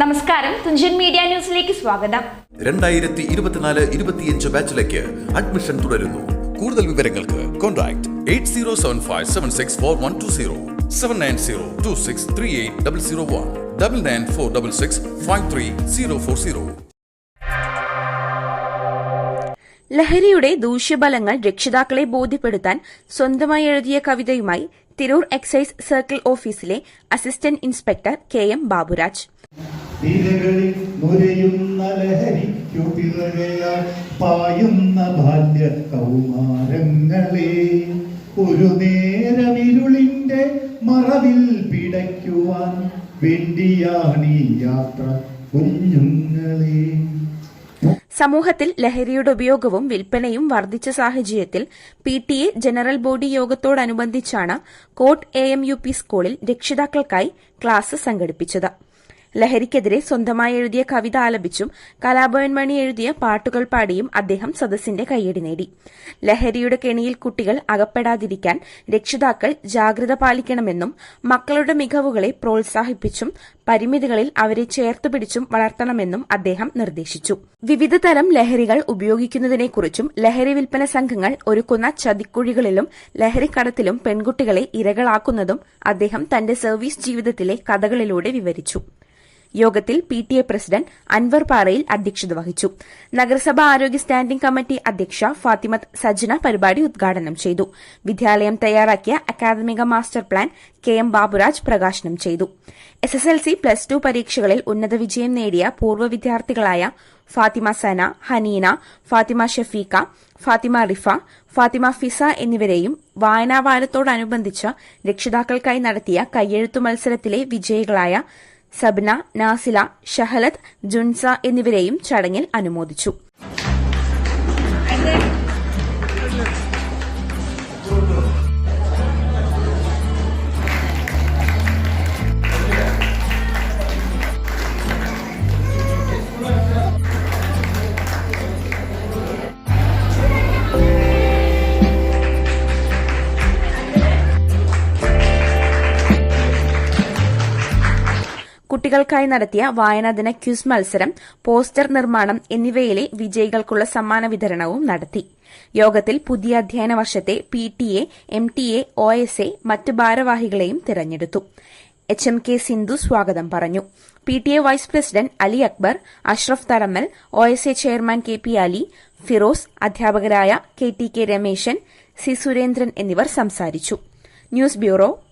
നമസ്കാരം. തുഞ്ചൻ മീഡിയ ന്യൂസിലേക്ക് സ്വാഗതം. രണ്ടായിരത്തി ഇരുപത്തിനാല് ഇരുപത്തിയഞ്ച് ബാച്ചിലേക്ക് അഡ്മിഷൻ തുടരുന്നു. കൂടുതൽ വിവരങ്ങൾക്ക് contact eight zero seven five seven six four one two zero seven nine zero two six three eight double zero one double nine four double six five three zero four zero. ലഹരിയുടെ ദൂഷ്യഫലങ്ങൾ രക്ഷിതാക്കളെ ബോധ്യപ്പെടുത്താൻ സ്വന്തമായി എഴുതിയ കവിതയുമായി Tirur excise circle ഓഫീസിലെ assistant inspector K M Baburaj. തിരകളിൽ നുരയുന്ന ലഹരിക്കു പിറകയാൽ പായുന്ന ബാല്യ കൗമാരങ്ങളെ ഒരു നേരമിരുളിന്റെ മറവിൽ പിടയ്ക്കുവാൻ വേണ്ടിയാണീ യാത്ര കുഞ്ഞുങ്ങളെ. സമൂഹത്തിൽ ലഹരിയുടെ ഉപയോഗവും വിൽപ്പനയും വർദ്ധിച്ച സാഹചര്യത്തിൽ P T A general body യോഗത്തോടനുബന്ധിച്ചാണ് കോട്ട് എ എം യു പി സ്കൂളിൽ രക്ഷിതാക്കൾക്കായി ക്ലാസ് സംഘടിപ്പിച്ചത്. ലഹരിക്കെതിരെ സ്വന്തമായി എഴുതിയ കവിത ആലപിച്ചും കലാഭവൻ മണി എഴുതിയ പാട്ടുകൾ പാടിയും അദ്ദേഹം സദസ്സിന്റെ കയ്യടി നേടി. ലഹരിയുടെ കെണിയിൽ കുട്ടികൾ അകപ്പെടാതിരിക്കാൻ രക്ഷിതാക്കൾ ജാഗ്രത പാലിക്കണമെന്നും മക്കളുടെ മികവുകളെ പ്രോത്സാഹിപ്പിച്ചും പരിമിതികളിൽ അവരെ ചേർത്ത് പിടിച്ചും വളർത്തണമെന്നും അദ്ദേഹം നിർദ്ദേശിച്ചു. വിവിധ തരം ലഹരികൾ ഉപയോഗിക്കുന്നതിനെക്കുറിച്ചും ലഹരി വിൽപ്പന സംഘങ്ങൾ ഒരുക്കുന്ന ചതിക്കുഴികളിലും ലഹരിക്കടത്തിലും പെൺകുട്ടികളെ ഇരകളാക്കുന്നതും അദ്ദേഹം തന്റെ സർവീസ് ജീവിതത്തിലെ കഥകളിലൂടെ വിവരിച്ചു. യോഗത്തിൽ P T A president Anwar Parayil അധ്യക്ഷത വഹിച്ചു. നഗരസഭാ ആരോഗ്യ സ്റ്റാൻഡിംഗ് കമ്മിറ്റി അധ്യക്ഷ ഫാത്തിമത്ത് സജ്ന പരിപാടി ഉദ്ഘാടനം ചെയ്തു. വിദ്യാലയം തയ്യാറാക്കിയ അക്കാദമിക master plan K M Baburaj പ്രകാശനം ചെയ്തു. S S L C plus two പരീക്ഷകളിൽ ഉന്നത വിജയം നേടിയ പൂർവ വിദ്യാർത്ഥികളായ ഫാത്തിമ സന ഹനീന ഫാത്തിമ ഷഫീഖ ഫാത്തിമ റിഫ ഫാത്തിമ ഫിസ എന്നിവരെയും വായനാവാരത്തോടനുബന്ധിച്ച് രക്ഷിതാക്കൾക്കായി നടത്തിയ കയ്യെഴുത്തു മത്സരത്തിലെ വിജയികളായ സബ്ന നാസില ഷഹലത്ത് ജുൻസ എന്നിവരെയും ചടങ്ങിൽ അനുമോദിച്ചു. കുട്ടികൾക്കായി നടത്തിയ വായനാദിന ക്യൂസ് മത്സരം പോസ്റ്റർ നിർമ്മാണം എന്നിവയിലെ വിജയികൾക്കുള്ള സമ്മാന വിതരണവും നടത്തി. യോഗത്തിൽ പുതിയ അധ്യയന വർഷത്തെ P T A M T A O S A മറ്റ് ഭാരവാഹികളെയും തിരഞ്ഞെടുത്തു. എച്ച് എം കെ സിന്ധു സ്വാഗതം പറഞ്ഞു. P T A vice president Ali Akbar Ashraf Tharammal O S A chairman K P Ali Firoz അധ്യാപകരായ K T K Rameshan C Surendran എന്നിവർ സംസാരിച്ചു. News bureau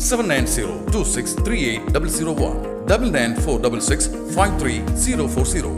Seven nine zero two six three eight double zero one double nine four double six five three zero four zero